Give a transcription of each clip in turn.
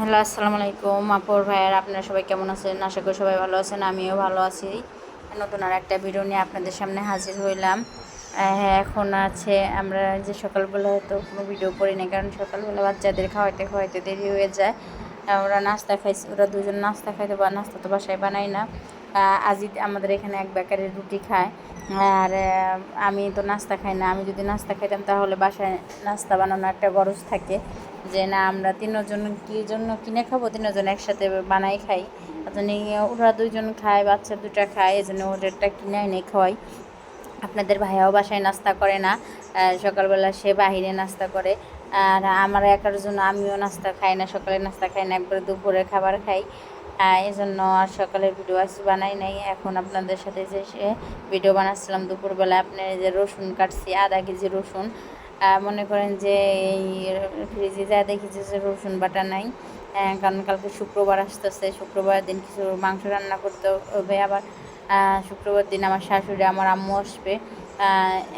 Hello, আসসালামু আলাইকুম। আপুর ভাইয়ার আপনারা সবাই কেমন আছেন? আশা করি সবাই ভালো আছেন, আমিও ভালো আছি। নতুন আর একটা ভিডিও নিয়ে আপনাদের সামনে হাজির হইলাম। হ্যাঁ এখন আছে, আমরা যে সকালবেলা হয়তো কোনো ভিডিও করি না কারণ সকালবেলা বাচ্চাদের খাওয়াইতে খাওয়াইতে দেরি হয়ে যায়। ওরা নাস্তা খাইছে, ওরা দুজন নাস্তা খাইতে বা, নাস্তা তো বাসায় বানাই না। আজই আমাদের এখানে এক বেকারের রুটি খায়। আর আমি তো নাস্তা খাই না, আমি যদি নাস্তা খাইতাম তাহলে বাসায় নাস্তা বানানো একটা গরজ থাকে। যে না, আমরা তিনজন কি জন্য কিনে খাব? তিনজন একসাথে বানাই খাই। জন্য ওরা দুইজন খায়, বাচ্চা দুটা খায় এই জন্য ওদেরটা কিনে এনে খাওয়াই আপনাদের ভাইয়াও বাসায় নাস্তা করে না সকালবেলা সে বাহিরে নাস্তা করে। আর আমার একার জন্য আমিও নাস্তা খাই না, সকালে নাস্তা খাই না, একবারে দুপুরে খাবার খাই। এই জন্য আর সকালের ভিডিও আজ বানাই নাই। এখন আপনাদের সাথে যে ভিডিও বানাচ্ছিলাম দুপুরবেলা আপনার যে রসুন কাটছি, আধা কেজি রসুন। মনে করেন যে এই ফ্রিজে যা দেখেছি যে রসুন বাটা নাই। কারণ কালকে শুক্রবার আসতেছে শুক্রবার দিন কিছু মাংস রান্না করতে হবে। আবার শুক্রবার দিন আমার শাশুড়ি, আমার আম্মু আসবে।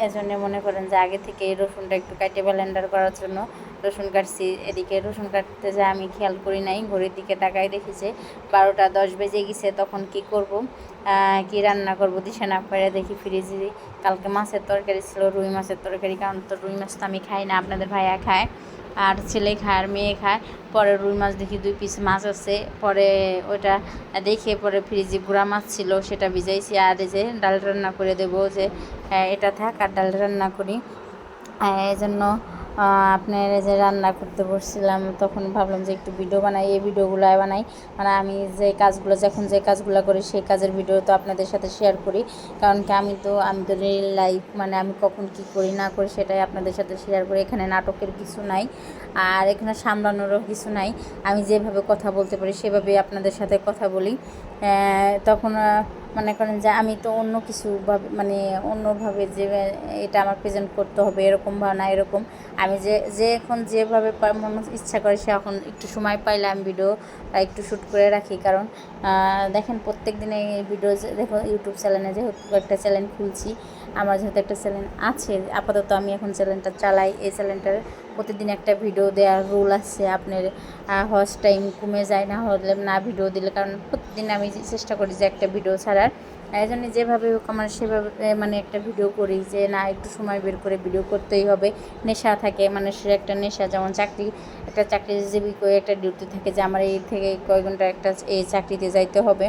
এজন্য মনে করেন যে আগে থেকে এই রসুনটা একটু কাটে ব্লেন্ডার করার জন্য রসুন কাটছি, এদিকে রসুন কাটতে যা আমি খেয়াল করি নাই, ঘড়ির দিকে তাকাই দেখেছে, বারোটা দশ বেজে গেছে, তখন কি করব? কি রান্না করব? দিশা না করে দেখি ফ্রিজে কালকে মাছের তরকারি ছিল, রুই মাছের তরকারি, কারণ তো রুই মাছ তো আমি খাই না, আপনাদের ভাইয়া খায়, আর ছেলে খায়, আর মেয়ে খায়, পরে রুই মাছ দেখি দুই পিস মাছ আছে, পরে ওটা দেখে পরে ফ্রিজে গুঁড়া মাছ ছিল, সেটা ভিজাইছি, আর যে ডাল রান্না করে দেবো, যে এটা থাক, আর ডাল রান্না করি এই জন্য আপনার যে রান্না করতে বসছিলাম, তখন ভাবলাম যে একটু ভিডিও বানাই, এই ভিডিওগুলো বানাই। মানে আমি যে কাজগুলো, যখন যে কাজগুলো করি, সেই কাজের ভিডিও তো আপনাদের সাথে শেয়ার করি। কারণ কি, আমি তো আমি তো রিয়েল লাইফ মানে আমি কখন কি করি, না করি, সেটাই আপনাদের সাথে শেয়ার করি। এখানে নাটকের কিছু নাই, আর এখানে সামলানোরও কিছু নাই। আমি যেভাবে কথা বলতে পারি, সেভাবেই আপনাদের সাথে কথা বলি। তখন মনে করেন যে আমি তো অন্য কিছুভাবে মানে অন্যভাবে যে এটা আমার প্রেজেন্ট করতে হবে, এরকম বা না এরকম। আমি যে যে এখন যেভাবে মন ইচ্ছা করে সে এখন একটু সময় পাইলে আমি ভিডিও একটু শ্যুট করে রাখি। কারণ দেখেন প্রত্যেক দিনে ভিডিও দেখো ইউটিউব চ্যানেলে যেহেতু একটা চ্যানেল খুলছি আমার যেহেতু একটা চ্যানেল আছে, আপাতত আমি এখন চ্যানেলটা চালাই। এই চ্যানেলটার প্রতিদিন একটা ভিডিও দেওয়ার রুল আছে, আপনার হজ টাইম কমে যায় না হলে না ভিডিও দিলে। কারণ প্রতিদিন আমি চেষ্টা করি যে একটা ভিডিও ছাড়ার। এই জন্য যেভাবে হোক আমার সেভাবে মানে একটা ভিডিও করি যে, না, একটু সময় বের করে ভিডিও করতেই হবে। নেশা থাকে, মানুষের একটা নেশা, যেমন চাকরি, একটা চাকরিজীবী করে একটা ডিউটি থাকে যে, আমার এই থেকে কয় ঘণ্টা একটা এই চাকরিতে যাইতে হবে।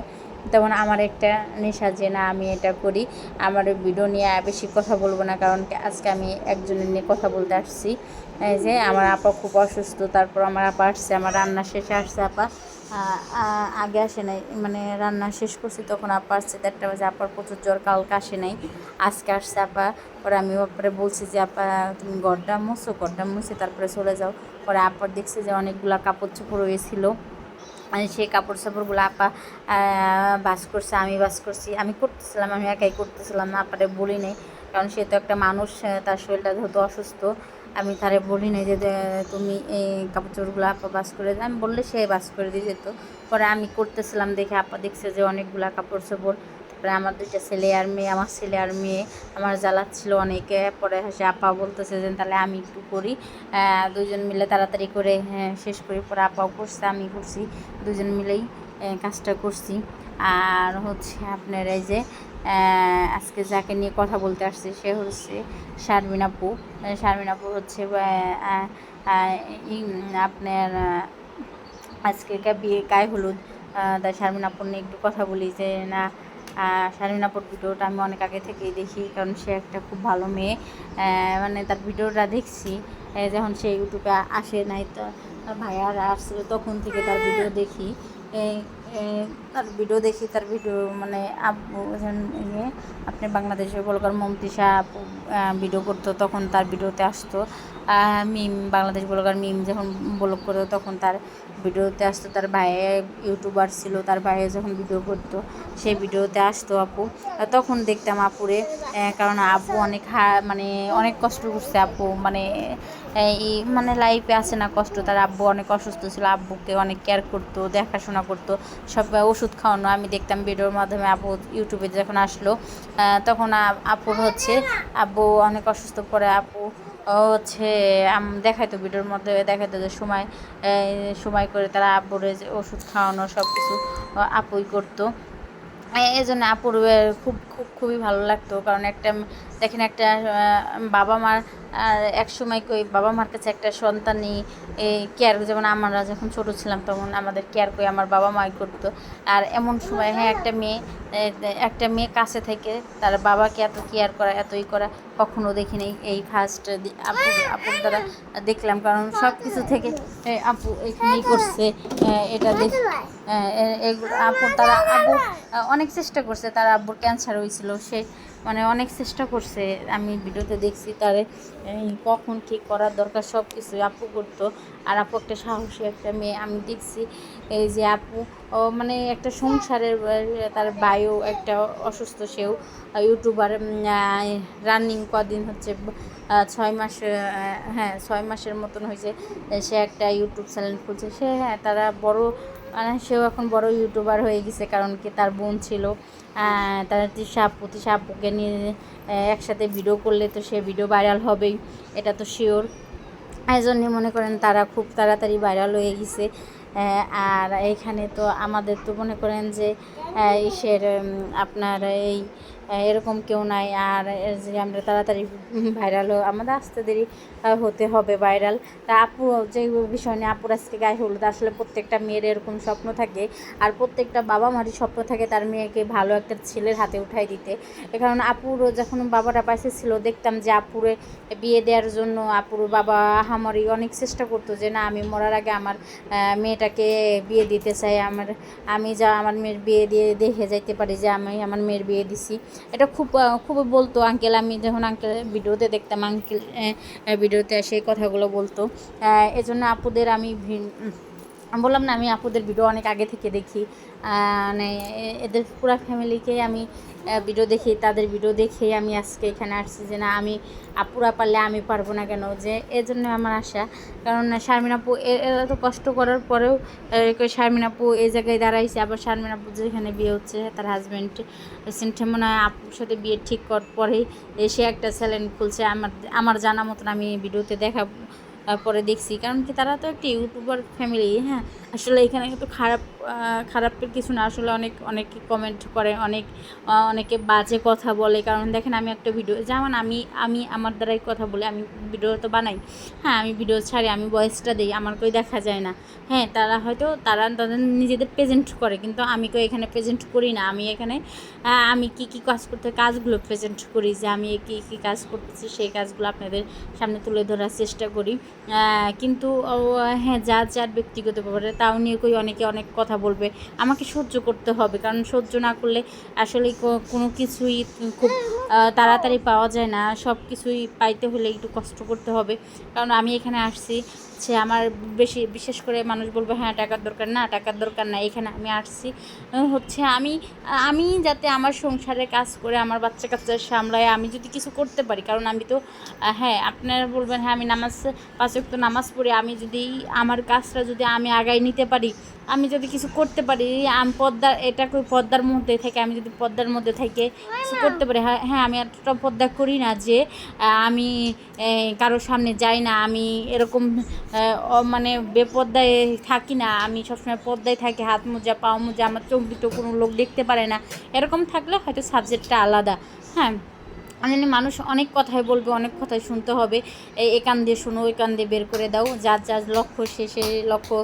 তেমন আমার একটা নেশা যে না, আমি এটা করি। আমার ভিডিও নিয়ে বেশি কথা বলব না, কারণ আজকে আমি একজনের নিয়ে কথা বলতে আসছি। যে, আমার আপা খুব অসুস্থ, তারপর আমার আপা আসছে, আমার রান্না শেষে আসছে আপা। আগে আসে নাই মানে রান্না শেষ করছি, তখন আপা আসছে দেড়টা বাজে, আপার প্রচুর জ্বর, কালকে আসে নাই, আজকে আসছে আপা। পরে আমি পরে বলছি যে, আপা, তুমি ঘরটা মুছো, ঘরটা মুছে, তারপরে চলে যাও। পরে আপার দেখছে যে, অনেকগুলা কাপড় চোপড় হয়েছিল। সেই কাপড় চাপড়গুলো আপা বাস করছে, আমি বাস করছি। আমি করতেছিলাম, আমি একাই করতেছিলাম না, আপারে বলি নাই। কারণ সে তো একটা মানুষ তার শরীরটা যেহেতু অসুস্থ, আমি তারে বলি নাই যে তুমি এই কাপড় চোপড়গুলো আপা বাস করে দেয় আমি বললে সে বাস করে দিয়ে যেত। পরে আমি করতেছিলাম, দেখে আপা দেখছে যে অনেকগুলা কাপড় চোপড় তারপরে আমার দুইটা ছেলে আর মেয়ে আমার ছেলে আর মেয়ে। আমার জ্বালাচ্ছিল অনেকে। পরে সে আপা বলতেছে যে তাহলে আমি একটু করি। দুজন মিলে তাড়াতাড়ি করে হ্যাঁ, শেষ করি পরে আপাও করছে আমি করছি। দুজন মিলেই কাজটা করছি। আর হচ্ছে আপনার এই যে আজকে যাকে নিয়ে কথা বলতে আসছে সে হচ্ছে শারমিন আপু। শারমিন আপু হচ্ছে আপনার আজকে বিয়ে গায়ে হলুদ। তাই শারমিন আপুর নিয়ে একটু কথা বলি যে না আহ, শারমিন ভিডিওটা আমি অনেক আগে থেকেই দেখি কারণ সে একটা খুব ভালো মেয়ে। মানে তার ভিডিওটা দেখছি যখন সে ইউটিউবে আসে নাই তো ভাইয়ার আসছিল তখন থেকে তার ভিডিও দেখি। তার ভিডিও দেখি, তার ভিডিও মানে ইয়ে আপনি বাংলাদেশের বলকার মমতিশা আপু ভিডিও করতো, তখন তার ভিডিওতে আসতো। মিম বাংলাদেশ বলকার মিম যখন ব্লগ করতো, তখন তার ভিডিওতে আসতো। তার ভাইয়ে ইউটিউবার ছিল, তার ভাইয়ে যখন ভিডিও করতো সেই ভিডিওতে আসতো আপু তখন দেখতাম আপুরে কারণ আপু অনেক হা মানে অনেক কষ্ট করছে আপু মানে এই মানে লাইফে আছে না কষ্ট, তার আব্বু অনেক অসুস্থ ছিল, আব্বুকে অনেক কেয়ার করতো, দেখাশোনা করতো, সব ওষুধ খাওয়ানো, আমি দেখতাম ভিডিওর মাধ্যমে আপু ইউটিউবে যখন আসলো তখন আপুর হচ্ছে, আব্বু অনেক অসুস্থ, পরে আপু হচ্ছে দেখাইতো ভিডিওর মধ্যে, দেখাইতো যে সময় সময় করে তারা যে ওষুধ খাওয়ানো, সব কিছু আপুই করতো। এই জন্য আপুর খুব খুব, খুবই ভালো লাগতো, কারণ একটা, দেখেন একটা বাবা মার এক সময় কই বাবা মার কাছে একটা সন্তান সন্তানই কেয়ার যেমন আমরা যখন ছোট ছিলাম তখন আমাদের কেয়ার কই আমার বাবা মাই করতো। আর এমন সময় হ্যাঁ একটা মেয়ে একটা মেয়ে কাছে থেকে তার বাবাকে এত কেয়ার করা, এতই করা কখনো দেখিনি। এই ফার্স্ট আপু আপুর দ্বারা দেখলাম। কারণ সব কিছু থেকে আপু এখানেই করছে এটা দেখ এগুলো আপু, তারা আব্বু, অনেক চেষ্টা করছে। তার আব্বুর ক্যান্সার হয়েছিল। সে মানে অনেক চেষ্টা করছে, আমি ভিডিওতে দেখছি তারে কখন কী করার দরকার সব কিছু আপু করতো, আর আপু একটা সাহসী একটা মেয়ে, আমি দেখছি এই যে আপু মানে একটা সংসারের, তার বায়ু একটা অসুস্থ সেও, ইউটিউবার রানিং কদিন হচ্ছে ছয় মাস হ্যাঁ ছয় মাসের মতন হয়েছে, সে একটা ইউটিউব চ্যানেল খুলছে, সে হ্যাঁ তারা বড় সেও এখন বড় ইউটিউবার হয়ে গেছে কারণ কি তার বোন ছিল। তার আপু তৃষা আপুকে নিয়ে একসাথে ভিডিও করলে তো সে ভিডিও ভাইরাল হবেই, এটা তো শিওর এই জন্যে মনে করেন তারা খুব তাড়াতাড়ি ভাইরাল হয়ে গেছে। আর এইখানে তো আমাদের তো মনে করেন যে ইসের আপনার এই এরকম কেউ নাই। আর যে আমরা তাড়াতাড়ি ভাইরাল আমাদের আসতে দেরি হতে হবে ভাইরাল তা আপু, যে বিষয় নিয়ে আপুর আজকে গায়ে হলুদ, আসলে প্রত্যেকটা মেয়ের এরকম স্বপ্ন থাকে। আর প্রত্যেকটা বাবা মারই স্বপ্ন থাকে তার মেয়েকে ভালো একটা ছেলের হাতে উঠাই দিতে। এ কারণে আপুর যখন বাবারা পাশে ছিল, দেখতাম যে আপুরে বিয়ে দেওয়ার জন্য আপুর বাবা আহামরি অনেক চেষ্টা করতো যে, না, আমি মরার আগে আমার মেয়েটাকে বিয়ে দিতে চাই। আমার, আমি যা, আমার মেয়ের বিয়ে দিয়ে দেখে যাইতে পারি যে, আমি আমার মেয়ের বিয়ে দিছি। এটা খুব খুবই বলতো আঙ্কেল আমি যখন আঙ্কেল ভিডিওতে দেখতাম আঙ্কেল ভিডিওতে সেই কথাগুলো বলতো। এজন্য আপুদের আমি বললাম না, আমি আপুদের ভিডিও অনেক আগে থেকে দেখি। মানে এদের পুরা ফ্যামিলিকেই আমি ভিডিও দেখি, তাদের ভিডিও দেখেই আমি আজকে এখানে আসছি যে না, আমি আপুরা পারলে আমি পারব না কেন? যে এর জন্য আমার আশা। কারণ শারমিন আপু, এ- এত কষ্ট করার পরেও শারমিন আপু এই জায়গায় দাঁড়াইছে, আবার শারমিন আপু যেখানে বিয়ে হচ্ছে, তার হাজব্যান্ড রিসেন্টলি মনে হয় আপুর সাথে বিয়ে ঠিক করার পরেই এসে একটা স্যালেন খুলছে। আমার আমার জানা মতন আমি ভিডিওতে দেখা পরে দেখছি, কারণ কি তারা তো একটা ইউটিউবার ফ্যামিলি হ্যাঁ? আসলে এখানে কিন্তু খারাপ খারাপের কিছু না। আসলে অনেক, অনেকে কমেন্ট করে, অনেক অনেকে বাজে কথা বলে। কারণ দেখেন, আমি একটা ভিডিও যেমন আমি আমি আমার দ্বারাই কথা বলে, আমি ভিডিও তো বানাই। হ্যাঁ আমি ভিডিও ছাড়ি, আমি ভয়েসটা দিই, আমার কই দেখা যায় না। হ্যাঁ তারা হয়তো, তারা তাদের নিজেদের প্রেজেন্ট করে, কিন্তু আমি কই এখানে প্রেজেন্ট করি না। আমি এখানে আমি কি কি কাজ করতে, কাজগুলো প্রেজেন্ট করি যে আমি কি কি কাজ করতেছি, সেই কাজগুলো আপনাদের সামনে তুলে ধরার চেষ্টা করি। কিন্তু হ্যাঁ যার যার ব্যক্তিগত ব্যাপারে, তাও নিয়ে কই অনেকে অনেক কথা বলবে। আমাকে সহ্য করতে হবে, কারণ সহ্য না করলে আসলে কোনো কিছুই খুব তাড়াতাড়ি পাওয়া যায় না। সব কিছুই পাইতে হলে একটু কষ্ট করতে হবে। কারণ আমি এখানে আসছি, সে আমার বেশি, বিশেষ করে মানুষ বলবে হ্যাঁ টাকার দরকার না, টাকার দরকার না। এখানে আমি আসছি। হচ্ছে আমি আমি যাতে আমার সংসারে কাজ করে, আমার বাচ্চা কাচ্চা সামলায়, আমি যদি কিছু করতে পারি, কারণ আমি তো হ্যাঁ আপনারা বলবেন হ্যাঁ আমি নামাজ পাঁচ তো নামাজ পড়ে আমি যদি আমার কাজটা যদি আমি আগায় নিতে পারি, আমি যদি কিছু করতে পারি, আমি পদ্মার, এটা পদ্মার মধ্যে থেকে, আমি যদি পদ্মার মধ্যে থেকে কিছু করতে পারি হ্যাঁ হ্যাঁ আমি এতটা পদ্মা করি না যে আমি কারোর সামনে যাই না, আমি এরকম মানে বেপদ্দায় থাকি না, আমি সবসময় পদ্মায় থাকি, হাত মোজা, পাও মোজা, আমার চোখ দুটো কোনো লোক দেখতে পারে না, এরকম থাকলে হয়তো সাবজেক্টটা আলাদা হ্যাঁ। আমি জানি মানুষ অনেক কথাই বলবে, অনেক কথাই শুনতে হবে। এই এ কান দিয়ে শোনো, ওই কান দিয়ে বের করে দাও। যার যার লক্ষ্য সে সে লক্ষ্য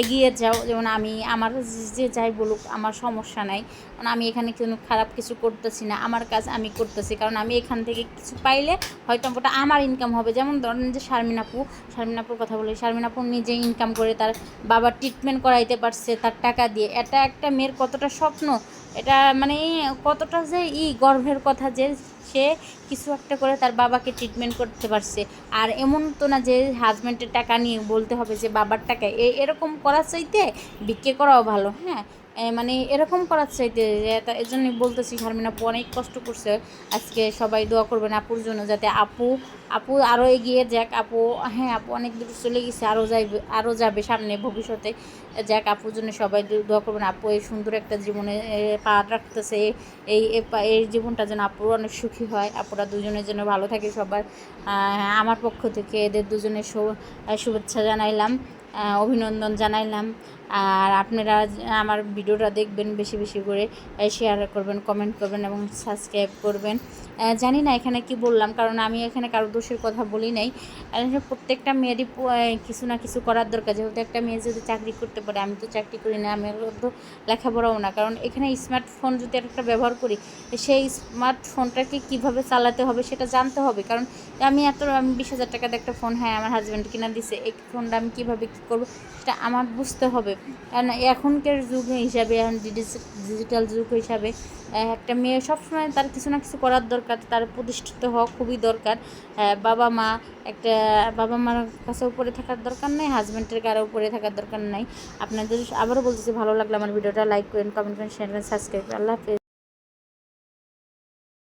এগিয়ে যাও। যেমন আমি, আমার যে যাই বলুক, আমার সমস্যা নাই। কারণ আমি এখানে কোনো খারাপ কিছু করতেছি না। আমার কাজ আমি করতেছি। কারণ আমি এখান থেকে কিছু পাইলে হয়তো ওটা আমার ইনকাম হবে। যেমন ধরেন যে শারমিন আপু, শারমিন আপুর কথা বলি। শারমিন আপু নিজে ইনকাম করে তার বাবার ট্রিটমেন্ট করাইতে পারছে, তার টাকা দিয়ে। এটা একটা মেয়ের কতটা স্বপ্ন? এটা মানে কতটা যে ই গর্ভের কথা যে সে কিছু একটা করে তার বাবাকে ট্রিটমেন্ট করতে পারছে। আর এমন তো না যে হাজব্যান্ডের টাকা নিয়ে বলতে হবে যে বাবার টাকা। এরকম করার চাইতে বিক্রি করাও ভালো হ্যাঁ? মানে এরকম করার চাইতে যে এর জন্যই বলতেছি, শারমিন আপু অনেক কষ্ট করছে। আজকে সবাই দোয়া করবেন আপুর জন্য যাতে আপু আপু আরও এগিয়ে যাক, আপু হ্যাঁ আপু অনেক দূর চলে গেছে আরও যাইবে আরও যাবে সামনে ভবিষ্যতে। যাক, আপুর জন্য সবাই দোয়া করবেন, আপু এই সুন্দর একটা জীবনে পা রাখতেছে। এই এই জীবনটা যেন আপুর অনেক সুখী হয়, আপুরা দুজনের জন্য ভালো থাকে সবার। আমার পক্ষ থেকে এদের দুজনের শুভেচ্ছা জানাইলাম অভিনন্দন জানাইলাম। আর আপনারা আমার ভিডিওটা দেখবেন বেশি বেশি করে শেয়ার করবেন কমেন্ট করবেন এবং সাবস্ক্রাইব করবেন। জানি না এখানে কি বললাম, কারণ আমি এখানে কারও দোষের কথা বলি নাই। প্রত্যেকটা মেয়েরই কিছু না কিছু করার দরকার। যেহেতু একটা মেয়ে যদি চাকরি করতে পারে, আমি তো চাকরি করি না, আমি তো লেখাপড়াও না। কারণ এখানে স্মার্টফোন যদি একটা ব্যবহার করি, সেই স্মার্টফোনটাকে কীভাবে চালাতে হবে সেটা জানতে হবে। কারণ আমি এত, আমি বিশ হাজার টাকার একটা ফোন হ্যাঁ আমার হাজব্যান্ড কিনা দিছে, এই ফোনটা আমি কীভাবে কী করব, সেটা আমার বুঝতে হবে। কারণ এখনকার যুগ হিসাবে, এখন ডিজিটাল যুগ হিসাবে একটা মেয়ে সবসময় তার কিছু না কিছু করার দরকার, তার প্রতিষ্ঠিত হওয়া খুবই দরকার। বাবা মা একটা, বাবা মার কাছে উপরে থাকার দরকার নেই হাজব্যান্ডের কারও উপরে থাকার দরকার নাই। আপনাদের আবারও বলতেছি, ভালো লাগল আমার ভিডিওটা লাইক করেন কমেন্ট করেন শেয়ার করেন সাবস্ক্রাইব আল্লাহ হাফেজ।